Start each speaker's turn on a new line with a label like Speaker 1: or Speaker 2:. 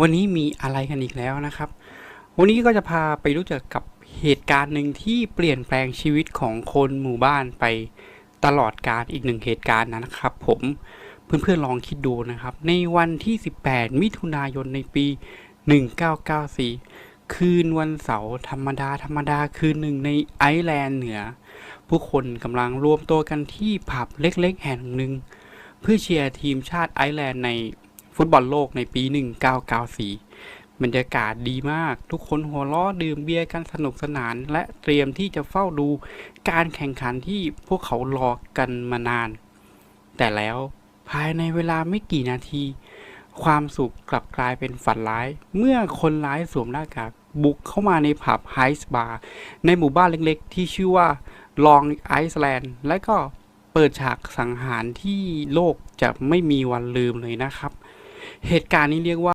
Speaker 1: วันนี้มีอะไรกันอีกแล้วนะครับ วันนี้ก็จะพาไปรู้จักกับเหตุการณ์หนึ่งที่เปลี่ยนแปลงชีวิตของคนหมู่บ้านไปตลอดการอีกหนึ่งเหตุการณ์นะครับ ผมเพื่อนๆลองคิดดูนะครับ ในวันที่ 18 มิถุนายนในปี 1994 คืนวันเสาร์ธรรมดาธรรมดาคืนหนึ่งในไอร์แลนด์เหนือ ผู้คนกำลังรวมตัวกันที่ผับเล็กๆ แห่งหนึ่ง เพื่อเชียร์ทีมชาติไอร์แลนด์ใน ฟุตบอลโลกในปี 1994 บรรยากาศดีมาก ทุกคนหัวเราะดื่มเบียร์กันสนุกสนาน และเตรียมที่จะเฝ้าดูการแข่งขันที่พวกเขารอกันมานาน แต่แล้วภายในเวลาไม่กี่นาที ความสุขกลับกลายเป็นฝันร้าย เมื่อคนร้ายสวมหน้ากากบุกเข้ามาในผับไฮส์บาร์ในหมู่บ้านเล็กๆ ที่ชื่อว่าลองไอซ์แลนด์และก็เปิดฉากสังหารที่โลกจะไม่มีวันลืมเลยนะครับ เหตุการณ์นี้เรียกว่า